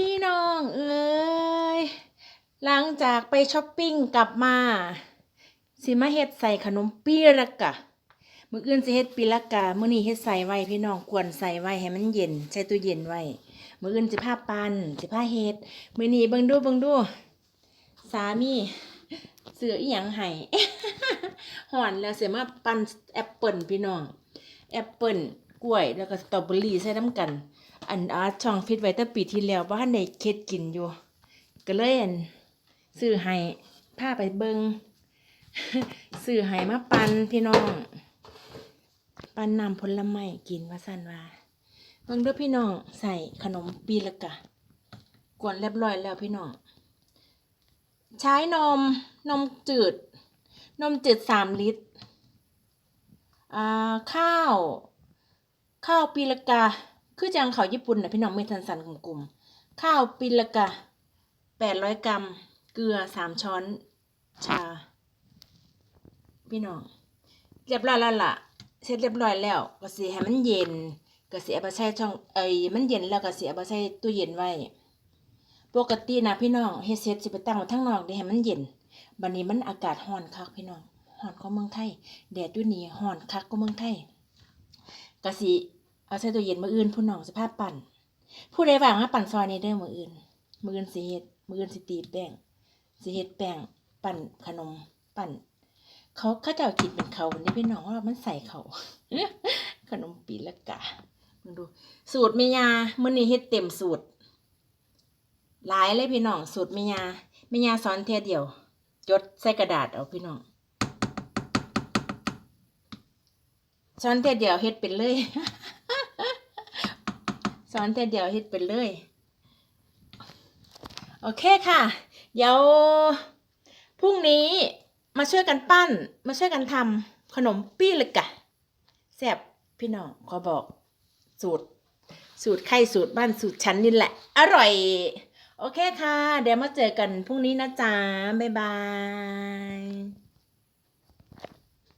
พี่น้องเอ้ยหลังจากไปช้อปปิ้งกลับมา สิมาเฮ็ดใส่ขนมปีละกะมื้ออื่นสิเฮ็ดปีละกะมื้อนี้เฮ็ดใส่ไว้พี่น้องกวนใส่ไว้ให้มันเย็นใส่ตู้เย็นไว้มื้ออื่นสิพาปันสิพาเฮ็ดมื้อนี้เบิ่งดูเบิ่งดู สามีเสืออีหยังให้ห่อนแล้วเสียมาปันแอปเปิลพี่น้องแอปเปิล ล้วย แล้วก็สตรอเบอรี่ใส่น้ำกัน อันอาช่องฟิตไว้ตั้งปีที่แล้วบ่ทันได้เค็ดกินอยู่ ก็เลยอันซื้อให้พาไปเบิงซื้อให้มาปันพี่น้อง ปันนำผลไม้กินว่าซั่นว่าเบิ่งเด้อพี่น้องใส่ขนมปีละกะกวนเรียบร้อยแล้วพี่น้องใช้นมนมจืด นมจืดสามลิตรอ่าข้าว ข้าวปีละกา คือจังเขาญี่ปุ่นนะพี่น้องไม่ทันสันกลุ่มๆข้าวปีละกาแปดร้อยกรัม เกลือสามช้อนชา พี่น้อง เรียบร้อยแล้วล่ะ เสร็จเรียบร้อยแล้วก็สิให้มันเย็นก็สิเอาไปใส่ช่องเอ้ยมันเย็นแล้วก็สิเอาไปใส่ตู้เย็นไว้ ปกตินะพี่น้องเฮ็ดเสร็จสิไปตั้งไว้ทั้งนอกเดี๋ยวให้มันเย็นบัดนี้มันอากาศร้อนคักพี่น้องร้อนกว่าเมืองไทยแดดอยู่นี่ร้อนคักกว่าเมืองไทยก็สิ เอาใส่ตู้เย็นมืออื่นผู้น้องสิพปั่น ผู้ใดว่างมาปั่นซอยนี้เด้อมืออื่น มืออื่นสิเฮ็ดมืออื่นสิตีแป้งสิเฮ็ดแป้งปั่นขนมปั่น เขาเขาเจ้ากินเป็นเขานี่พี่น้องว่ามันใส่เขาขนมปีละกะมึงดู สูตรแม่ยามื้อนี้เฮ็ดเต็มสูตรหลายเลยพี่น้องสูตรแม่ยาแม่ยาสอนเทียเดียว จดใส่กระดาษเอาพี่น้องสอนเทียเดียวเฮ็ดเป็นเลย สอนเทียเดียวเฮ็ดเป็นเลย โอเคค่ะ เดี๋ยวพรุ่งนี้มาช่วยกันปั้น มาช่วยกันทำขนมปี้เลยกะแซ่บพี่น้องขอบอกสูตร สูตรไข่สูตรบ้านสูตรฉันนี่แหละ อร่อย โอเคค่ะ เดี๋ยวมาเจอกันพรุ่งนี้นะจ๊ะ บ๊ายบาย